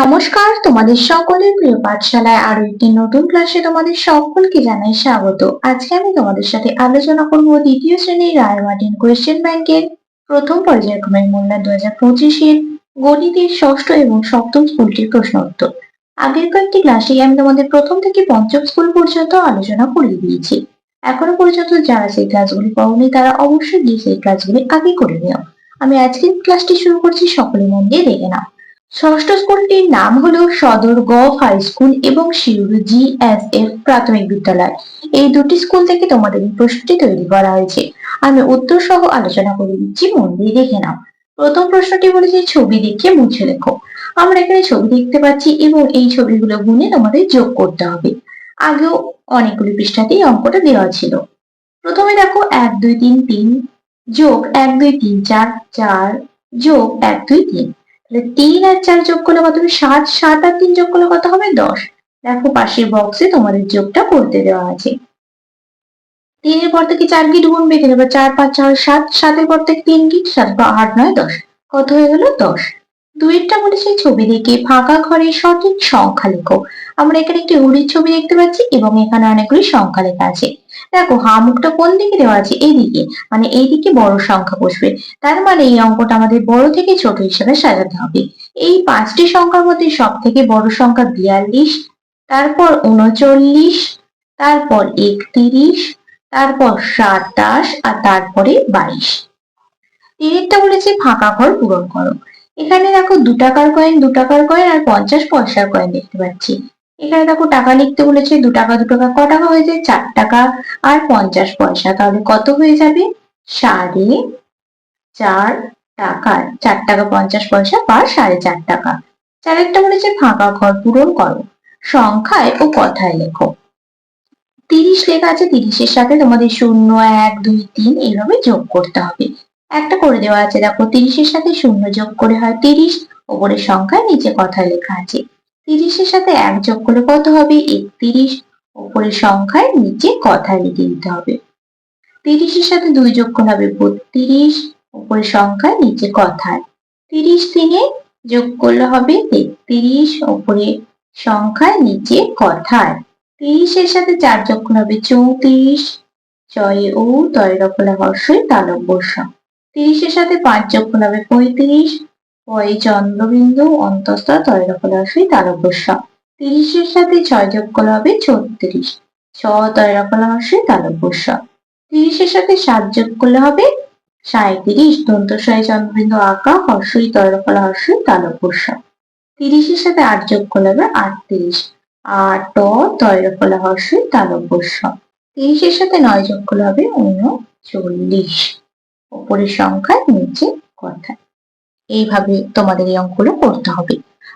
নমস্কার, তোমাদের সকলের প্রিয় পাঠশালায় আরও একটি নতুন ক্লাসে তোমাদের সকলকে জানাই স্বাগত। আজকে আমি তোমাদের সাথে আলোচনা করব দ্বিতীয় শ্রেণির রায় মার্টিন কোয়েশ্চেন ব্যাংকের প্রথম পর্যায়ক্রমের মূল্যায়ন দু হাজার পঁচিশের গণিতের ষষ্ঠ এবং সপ্তম স্কুলটির প্রশ্ন উত্তর। আগের কয়েকটি ক্লাসে আমি তোমাদের প্রথম থেকে পঞ্চম স্কুল পর্যন্ত আলোচনা করিয়ে দিয়েছি। এখনও পর্যন্ত যারা সেই ক্লাসগুলি পাওনি তারা অবশ্যই গিয়ে সেই ক্লাসগুলি আগে করে নিও। আমি আজকের ক্লাসটি শুরু করছি, সকলে মন দিয়ে দেখে নাও। ষষ্ঠ স্কুলটির নাম হলো সদর গভ হাই স্কুল এবং শিউর জিএসএফ প্রাথমিক বিদ্যালয়। এই দুটি স্কুল থেকে তোমাদের এই প্রশ্নটি তৈরি করা হয়েছে। আমি উত্তর সহ আলোচনা করে দিচ্ছি মন দিয়ে দেখে নাও। প্রথম প্রশ্নটি বলেছে, ছবি দেখে মুছে লেখো। আমরা এখানে ছবি দেখতে পাচ্ছি এবং এই ছবিগুলো গুনে তোমাদের যোগ করতে হবে। আগেও অনেকগুলি পৃষ্ঠাতেই অঙ্কটা দেওয়া ছিল। প্রথমে দেখো, এক, দুই, তিন তিন যোগ এক, দুই, তিন, চার চার যোগ এক, দুই, তিন। তাহলে তিন আর চার যোগ করলে কত হবে? সাত সাত আর তিন যোগ করলে কত হবে? দশ। দেখো পাশের বক্সে তোমাদের যোগটা করতে দেওয়া আছে। তিনের পর থেকে চার গিট গুনবে এখানে চার, পাঁচ, ছয়, সাত। সাতের পর থেকে তিন গিট সাত বা আট, নয়, দশ। কত হয়ে গেল? দশ। দুইটা বলেছে ছবি দেখে ফাঁকা ঘরে সঠিক সংখ্যা লেখো। আমরা এখানে একটি ঘড়ির ছবি দেখতে পাচ্ছি এবং এখানে অনেকগুলি সংখ্যা লেখা আছে। দেখো, হা মুখটা কোন দিকে দেওয়া আছে? এইদিকে। মানে এইদিকে বড় সংখ্যা বসবে। তার মানে এই অঙ্কটা আমাদের বড় থেকে ছোট হিসেবে সাজাতে হবে। এই পাঁচটি সংখ্যার মধ্যে সব থেকে বড় সংখ্যা বিয়াল্লিশ, তারপর উনচল্লিশ, তারপর একত্রিশ, তারপর সাতাশ, আর তারপরে বাইশ। তিনেরটা বলেছে ফাঁকা ঘর পূরণ করো। এখানে দেখো দু টাকার কয়েন দু টাকার কয়েন আর পঞ্চাশ পয়সার কয়েন দেখতে পাচ্ছি। এখানে দেখো টাকা লিখতে বলেছে, দু টাকা দু টাকা, ক টাকা হয়ে যায় চার টাকা আর পঞ্চাশ পয়সা। তাহলে কত হয়ে যাবে? সাড়ে চার টাকা। চার টাকা, পঞ্চাশ পয়সা বা সাড়ে চার টাকা। চারেরটা বলেছে, ফাঁকা ঘর পূরণ করো। সংখ্যায় ও কথায় লেখো। তিরিশ লেখা আছে, তিরিশের সাথে তোমাদের শূন্য, এক, দুই, তিন এইভাবে যোগ করতে হবে। একটা করে দেওয়া আছে। দেখো, তিরিশের সাথে শূন্য যোগ করে হয় তিরিশ, ওপরের সংখ্যায় নিচে কথায় লেখা আছে। তিরিশের সাথে এক যোগ করলে কত হবে? একত্রিশ, ওপরের সংখ্যায় নিচে কথায় লিখে দিতে হবে। তিরিশের সাথে দুই যোগ করলে হবে বত্রিশ, ওপরের সংখ্যায় নিচে কথায় তিরিশ দিনে যোগ করলে হবে তেত্রিশ ওপরে সংখ্যায় নিচে কথায় তিরিশের সাথে চার যোগ করলে হবে চৌত্রিশ চয়ে ও তয় রকলা হর্ষই তালব্য তিরিশের সাথে পাঁচ যোগ হবে পঁয়ত্রিশ। পয় চন্দ্রবিন্দু অন্তস্থ তৈরফলাশই তারকস্য তিরিশের সাথে ছয় যোগ করলে হবে ছত্রিশ ছ তৈরফলাশই তারকস্য তিরিশের সাথে সাত যোগ করলে হবে সাঁত্রিশ দন্তস্বয় চন্দ্রবিন্দু আঁকা হর্ষই তৈরফলা হর্ষই তালকস্য তিরিশের সাথে আট যোগ করলে হবে আটত্রিশ। আট ট তৈরফলা হর্ষই তালকস্য তিরিশের সাথে নয় যোগ করলে হবে উনচল্লিশ উপরের সংখ্যা নিচে কথা। এইভাবে তোমাদের এই অঙ্কগুলো করতে হবে।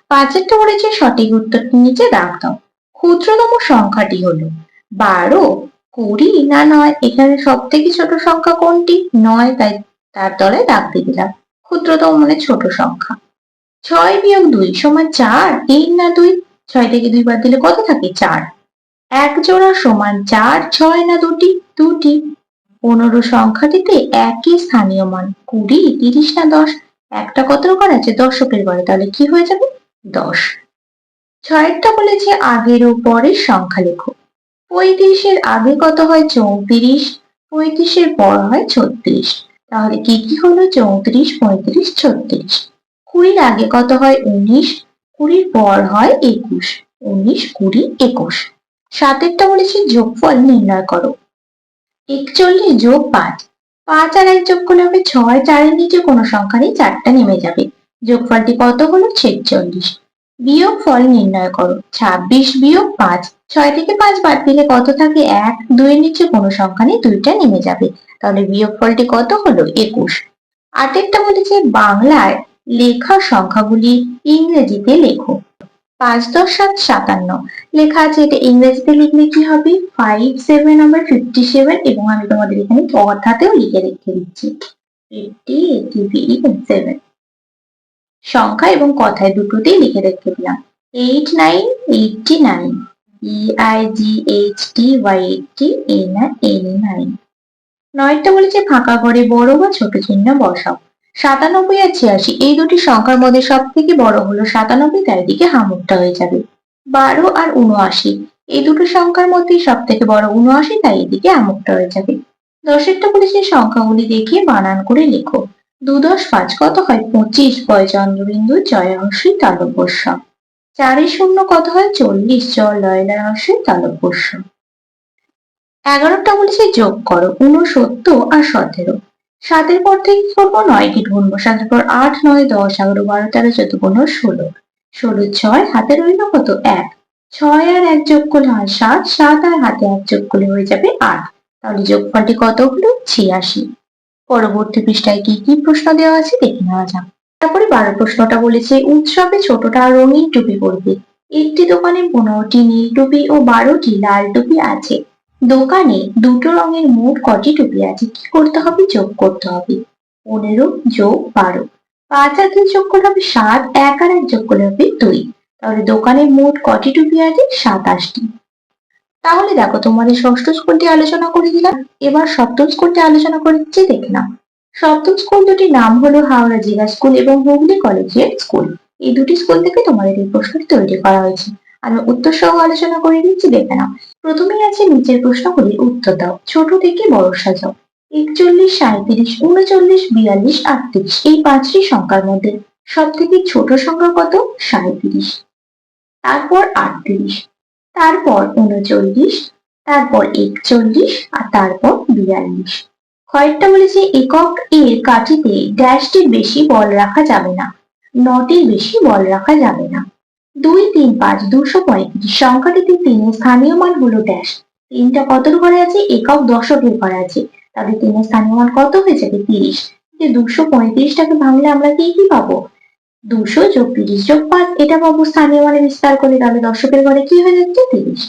পাঁচেরটা বলেছে সঠিক উত্তরটি নিচে দাগ দাও। ক্ষুদ্রতম সংখ্যাটি হলো বারো, কুড়ি, না নয়, এখানে সব থেকে ছোট সংখ্যা কোনটি? নয়, তাই তার তলায় দাগ দিয়ে দিলাম। ক্ষুদ্রতম মানে ছোট সংখ্যা। ছয় বিয়োগ দুই সমান চার, তিন না দুই? ছয় থেকে দুই বাদ দিলে কত থাকে? চার। এক জোড়া সমান চার, ছয় না দুটি? দুটি। পনেরো সংখ্যাটিতে একই স্থানীয় মান। কুড়ি, তিরিশ না দশ? একটা কত ঘর আছে? দশকের ঘরে। তাহলে কি হয়ে যাবে? দশ। ছয়েরটা বলেছে আগের ও পরের সংখ্যা লেখো। পঁয়ত্রিশের আগে কত হয়? চৌত্রিশ। পঁয়ত্রিশের পর হয় ছত্রিশ। তাহলে কি কি হলো? চৌত্রিশ, পঁয়ত্রিশ, ছত্রিশ। কুড়ির আগে কত হয়? উনিশ। কুড়ির পর হয় একুশ। উনিশ, কুড়ি, একুশ। সাতেরটা বলেছে যোগফল নির্ণয় করো। একচল্লিশ যোগ পাঁচ। পাঁচ আর এক যোগ করলে হবে ছয়। চারের নিচে কোনো সংখ্যা নেই চারটা নেমে যাবে। যোগফলটি কত হলো? ছেচল্লিশ। বিয়োগ ফল নির্ণয় করো। ছাব্বিশ বিয়োগ পাঁচ। ছয় থেকে পাঁচ বাদ দিলে কত থাকে? এক। দুইয়ের নিচে কোনো সংখ্যা নেই দুইটা নেমে যাবে। তাহলে বিয়োগ ফলটি কত হলো? একুশ। আটেরটা বলেছে বাংলায় লেখা সংখ্যাগুলি ইংরেজিতে লেখো। পাঁচ দশ সাত সাতান্ন। লেখা আছে এটা ইংরেজিতে লিখলে কি হবে? Five seven number fifty seven এবং আমি তোমাদের এখানে কথাতেও লিখে রেখে দিচ্ছি। ফিফটি সেভেন সংখ্যা এবং কথায় দুটোতেই লিখে রেখে দিলাম। Eight nine eighty nine E I G H T Y eighty N N nine নয়টা বলেছে ফাঁকা ঘরে বড় বা ছোট চিহ্ন বসাও। সাতানব্বই আর ছিয়াশি, এই দুটি সংখ্যার মধ্যে সব থেকে বড় হলো সাতানব্বই, তার দিকে হামুকটা হয়ে যাবে। বারো আর উনআশি এই দুটো সংখ্যার মধ্যে সব থেকে বড় উনআশি তাই এদিকে আমুকটা হয়ে যাবে। দশেরটা বলেছে সংখ্যাগুলি দেখিয়ে বানান করে লেখো। দু দশ পাঁচ কত হয়? পঁচিশ বয় চন্দ্রবিন্দু, জয় অংশী তালব্যস্য চারে শূন্য কত হয়? চল্লিশ, জয় লয়লার অংশী তালব্যস্য এগারোটা বলেছে যোগ করো উনসত্তর আর সতেরো। সাতের পর থেকে কি করব নয়কে ঢুনবো সাতের পর আট, নয়, দশ, এগারো, বারো, তেরো, চোদ্দ, পনেরো, ষোলো। ষোলো, ছয়, হাতে রইল কত? এক। ছয় আর এক যোগ করলে হয় সাত সাত আর হাতে এক যোগ করলে হয়ে যাবে আট। তাহলে যোগফলটি কত হলো? ছিয়াশি। পরবর্তী পৃষ্ঠায় কি কি প্রশ্ন দেওয়া আছে দেখে নেওয়া যাক। তারপরে বারো প্রশ্নটা বলেছে, উৎসবে ছোটটা রঙিন টুপি পরবে। একটি দোকানে পনেরোটি নীল টুপি ও বারোটি লাল টুপি আছে। দোকানে দুটো রঙের মোট কটি টুপি আছে? কি করতে হবে? যোগ করতে হবে। পনেরো যোগ বারো। পাঁচ আর দুই যোগ করলে হবে সাত, এক আর এক যোগ করলে হবে দুই। তাহলে দোকানে মোট কটি টুপি আছে? সাতাশটি। তাহলে দেখো, তোমাদের ষষ্ঠ স্কুলটি আলোচনা করে দিলাম। এবার সপ্তম স্কুলটি আলোচনা করে দিচ্ছি, দেখে নাও। সপ্তম স্কুল দুটির নাম হলো হাওড়া জেলা স্কুল এবং হুগলি কলেজিয়েট স্কুল। এই দুটি স্কুল থেকে তোমাদের এই প্রশ্নটি তৈরি করা হয়েছে। আমি উত্তর সহ আলোচনা করে দিচ্ছি দেখে নাও। প্রথমেই আছে নিচের প্রশ্নগুলির উত্তর দাও। ছোট থেকে বড় সাজাও। একচল্লিশ সাঁত্রিশ উনচল্লিশ, বিয়াল্লিশ, আটত্রিশ, এই পাঁচটি সংখ্যার মধ্যে সব থেকে ছোট সংখ্যা কত? সাঁত্রিশ তারপর আটত্রিশ। তারপর উনচল্লিশ। তারপর একচল্লিশ আর তারপর বিয়াল্লিশ। কয়েকটা বলেছে একক এর কাঠিতে ড্যাশটির বেশি বল রাখা যাবে না। নটির বেশি বল রাখা যাবে না। দুই তিন পাঁচ দুশো পঁয়ত্রিশ। সংখ্যাটিতে তিনের স্থানীয় মান হলো ড্যাশ তিনটা কতর ঘরে আছে? একক দশকের ঘরে আছে। তাহলে তিনের স্থানীয় মান কত হয়ে যাবে তিরিশ। যে দুশো পঁয়ত্রিশটাকে ভাঙলে আমরা কি কি পাবো? দুশো যোগ তিরিশ যোগ পাঁচ, এটা পাবো স্থানীয় মানে বিস্তার করে তাহলে দশকের ঘরে কি হয়ে যাচ্ছে? তিরিশ।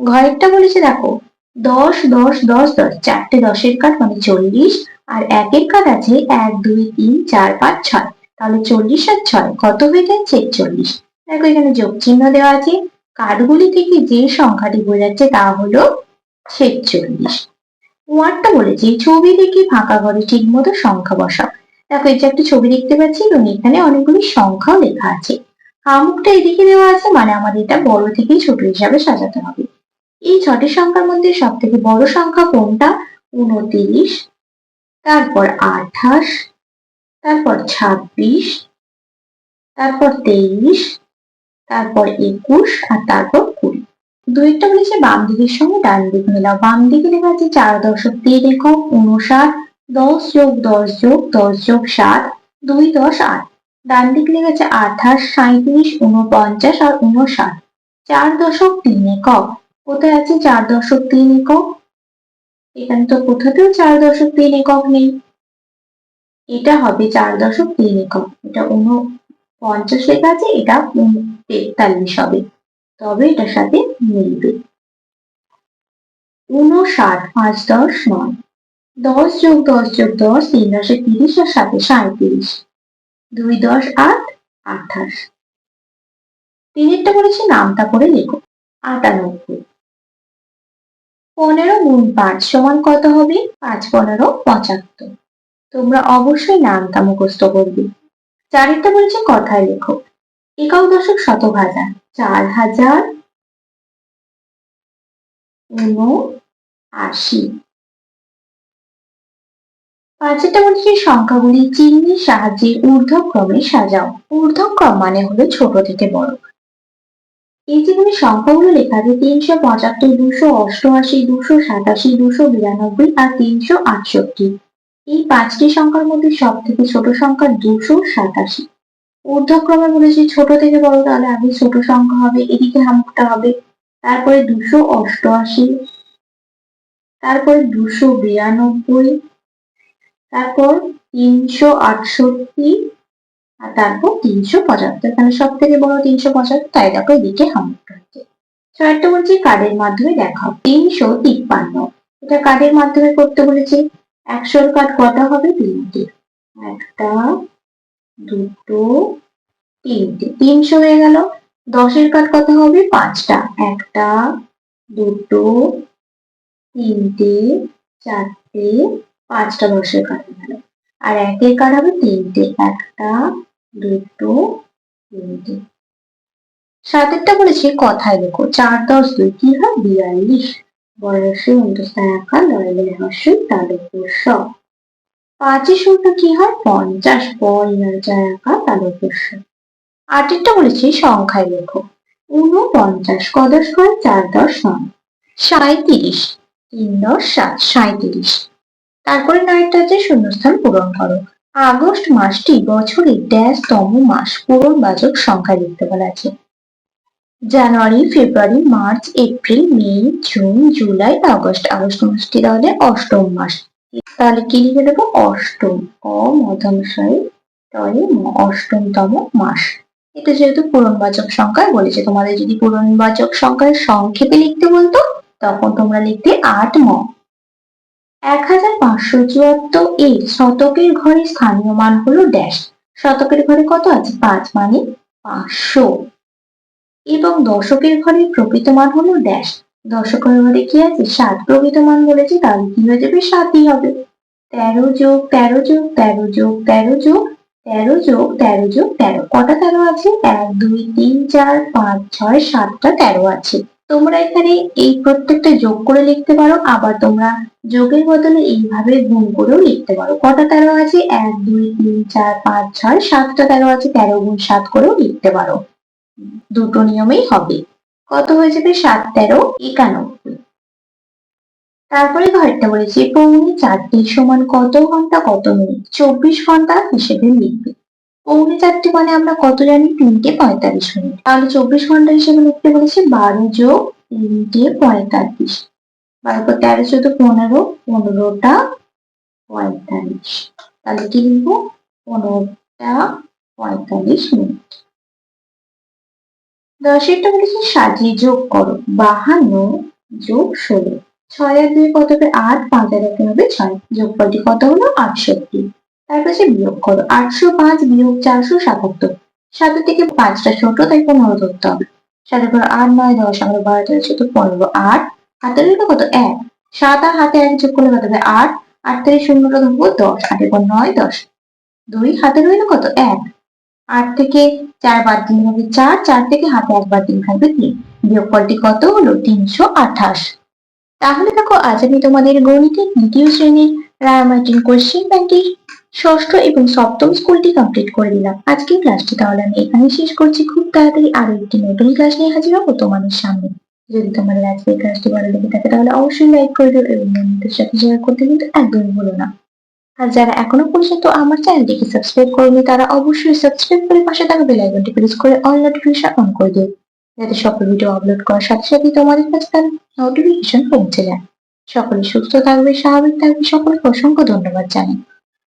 ঘরেরটা বলেছে দেখো, দশ দশ দশ দশ, চারটে দশের কাঠ মানে চল্লিশ, আর একের কাঠ আছে এক, দুই, তিন, চার, পাঁচ, ছয়। তাহলে চল্লিশ আর ছয়, কত হয়ে যাচ্ছে? একচল্লিশ দেখো এখানে যোগ চিহ্ন দেওয়া আছে। কাঠগুলি থেকে যে সংখ্যাটি বোঝাচ্ছে তা হলো ছেচল্লিশ। ওয়ার্ডটা বলেছে, ছবি দেখে ফাঁকা ঘরে ঠিক মতো সংখ্যা বসাও। দেখো, এই যে একটা ছবি দেখতে পাচ্ছি, এবং এখানে অনেকগুলি সংখ্যাও লেখা আছে। হামুকটা এদিকে দেওয়া আছে মানে আমাদের এটা বড় থেকে ছোট হিসাবে সাজাতে হবে। এই ছটি সংখ্যার মধ্যে সব থেকে বড় সংখ্যা কোনটা? উনতিরিশ, তারপর আঠাশ, তারপর ছাব্বিশ, তারপর তেইশ তারপর একুশ আর তারপর কুড়ি। দুইটা বলেছে বাম দিকের সঙ্গে ডান দিক মেলাও। বাম দিকে লেখা আছে চার দশক তিন একক, উনষাট, দশ যোগ দশ যোগ দশ যোগ সাত, দুই দশ আট। ডান দিক লেখা আছে আঠাশ সাঁত্রিশ উনপঞ্চাশ আর উনষাট চার দশক তিন একক। কোথায় আছে চার দশক তিন একক? এখানে তো কোথাতেও চার দশক তিন একক নেই। এটা হবে চার দশক তিন একক। এটা উনপঞ্চাশ লেখা আছে, এটা তেতাল্লিশ হবে। তবে এটার সাথে মিলবে। উনষাট পাঁচ, দশ, নয়। দশ যোগ দশ যোগ দশ, তিন দশে তিরিশ আর সাথে সাঁত্রিশ দুই দশ, আট, আঠাশ। তিনেরটা বলেছি নামটা করে লেখো। আটানব্বই। পনেরো গুণ পাঁচ সমান কত হবে? পাঁচ, পনেরো, পঁচাত্তর। তোমরা অবশ্যই নামটা মুখস্থ করবে। চারিটা বলেছে কথায় লেখো। একক দশক শত হাজার চার হাজার আশি পাঁচটা বলছে সংখ্যাগুলি চিহ্নের সাহায্যে ঊর্ধ্বক্রমে সাজাও। ঊর্ধ্বক্রম মানে হলো ছোট থেকে বড়। এই যেখানে সংখ্যাগুলো লেখা আছে তিনশো পঁচাত্তর, দুশো অষ্টআশি, দুশো সাতাশি, দুশো বিরানব্বই আর তিনশো আটষট্টি, এই পাঁচটি সংখ্যার মধ্যে সব থেকে ছোট সংখ্যা দুশো সাতাশি। ঊর্ধ্বক্রমে বলেছি, ছোট থেকে বড়, তাহলে আগে ছোট সংখ্যা হবে, এদিকে হামুকটা হবে। তারপরে দুশো অষ্টআশি, তারপরে দুশো বিরানব্বই, তারপর তিনশো আটষট্টি, আর তারপর তিনশো পঁচাত্তর। এখানে সব থেকে বড় তিনশো পঁচাত্তর, তাই দেখো এদিকে হামুকটা হচ্ছে। ছয়টা বলছি, কার্ডের মাধ্যমে দেখাও। তিনশো তিপ্পান্ন, এটা কার্ডের মাধ্যমে করতে বলেছি। একশোর কার্ড কটা হবে? তিনটে। একটা দুটো তিনটে তিনশো হয়ে গেল। দশের কাঠ কত হবে? পাঁচটা। একটা, দুটো, তিনটে, চারটে, পাঁচটা দশের কাঠ গেল। আর একের কার্ড হবে তিনটে। একটা, দুটো, তিনটে। সাতেরটা বলেছে, কথায় লেখো। চার, দশ, দুই কি হয় বিয়াল্লিশ। বয়সে অন্তস্থান আঁকা লড়াই হর্ষই তার উপর স পাঁচের শুরুটা কি হয়? পঞ্চাশ পর চার আঁকা তার উপর স আটেরটা বলেছি সংখ্যায় লেখো। ঊনপঞ্চাশ ক দশ হয় চার দশ নয়। সাঁইত্রিশ তিন দশ সাত, সাঁইত্রিশ। তারপরে নয়টা আছে, শূন্যস্থান পূরণ করো। আগস্ট মাসটি বছরের ড্যাশ তম মাস, পূরণ বাচক সংখ্যা লিখতে বলা আছে। জানুয়ারি, ফেব্রুয়ারি, মার্চ, এপ্রিল, মে, জুন, জুলাই, আগস্ট। আগস্ট মাসটি তাহলে অষ্টম মাস। তাহলে কি লিখে দেবো? অষ্টম অ মধ্যমশয় ম- অষ্টমতম মাস। এটা যেহেতু পূরণবাচক সংখ্যায় বলেছে তোমাদের যদি পূরণবাচক সংখ্যায় সংক্ষেপে লিখতে বলতো, তখন তোমরা লিখতে আট ম। এক হাজার পাঁচশো চুয়াত্তর এর শতকের ঘরে স্থানীয় মান হলো ড্যাশ। শতকের ঘরে কত আছে? পাঁচ মানে পাঁচশো। এবং দশকের ঘরে প্রকৃত মান হলো ড্যাশ। দশকের ঘরে কি আছে? সাত প্রকৃত মান বলেছে তাহলে কি হয়ে যাবে সাতই হবে। তেরো যোগ তেরো যোগ তেরো যোগ তেরো যোগ তেরো যোগ তেরো যোগ তেরো। কটা তেরো আছে? এক, দুই, তিন, চার, পাঁচ, ছয়, সাতটা তেরো আছে। তোমরা এখানে এই প্রত্যেকটা যোগ করে লিখতে পারো, আবার তোমরা যোগের বদলে এইভাবে গুণ করেও লিখতে পারো। কটা তেরো আছে? এক, দুই, তিন, চার, পাঁচ, ছয়, সাতটা তেরো আছে, তেরো গুণ সাত করেও লিখতে পারো। দুটো নিয়মেই হবে। কত হয়ে যাবে? সাত, তেরো, একানব্বই। তারপরে ঘরটা বলেছি, পৌনে চারটে সমান কত ঘণ্টা? কত মিনিট? চব্বিশ ঘণ্টা হিসেবে লিখবে। পৌনে চারটে মানে আমরা কত জানি? তিনটে পঁয়তাল্লিশ মিনিট। তাহলে চব্বিশ ঘণ্টা হিসেবে লিখতে বলেছি, বারো যোগ তিনটে পঁয়তাল্লিশ। বারো পর তেরো চোদ্দ পনেরো, পনেরোটা পঁয়তাল্লিশ। তাহলে কি লিখব? পনেরোটা পঁয়তাল্লিশ মিনিট। দশেরটা বলেছে সাজিয়ে যোগ করো, বাহান্ন যোগ ষোলো। ছয় আর দুই কত হবে? আট। পাঁচ আর একে হবে ছয়। যোগফলটি কত হলো? আটষট্টি। তারপর সে বিয়োগ করো। আটশো পাঁচ বিয়োগ চারশো সাতাত্তর। সাতের থেকে পাঁচটা ছোট, তাই পনেরো ধরতে হবে। সাতের আট, নয়, দশ, আমরা বারো, তেরো, চোদ্দ, পনেরো, আট। হাতের রইল কত? এক। সাত আর হাতে এক যোগ করলে কত হবে? আট। আট থেকে শূন্যটা ধরবো দশ। আটের পর নয়, দশ। দুই হাতে রইল কত? এক। আট থেকে চার বাদ দিন হবে চার চার থেকে হাতে এক বাদ দিন থাকবে তিন। বিয়োগফলটি কত হলো? তিনশো আঠাশ। তাহলে দেখো, আজ আমি তোমাদের গণিতের দ্বিতীয় শ্রেণির রায়মার্টিন কোশ্চেন ব্যাংকের ষষ্ঠ এবং সপ্তম স্কুলটি কমপ্লিট করে দিলাম আজকের ক্লাসটি তাহলে আমি এখানে শেষ করছি। খুব তাড়াতাড়ি আরও একটি নতুন ক্লাস নিয়ে হাজির হব তোমাদের সামনে। যদি তোমাদের আজকের ক্লাসটি ভালো লেগে থাকে তাহলে অবশ্যই লাইক করে দিও এবং বন্ধুদের সাথে শেয়ার করতে কিন্তু একদমই ভুলো না। আর যারা এখনও পর্যন্ত আমার চ্যানেলটিকে সাবস্ক্রাইব করেনি, তারা অবশ্যই সাবস্ক্রাইব করে পাশে থাকা বেল আইকনটি প্রেস করে অল নোটিফিকেশন অন করে দিও। যাতে সকল ভিডিও আপলোড করার সাথে সাথে তোমাদের কাছে তার নোটিফিকেশন পৌঁছে যায়। সকলে সুস্থ থাকবে, স্বাভাবিক থাকবে, সকলকে অসংখ্য ধন্যবাদ জানাই।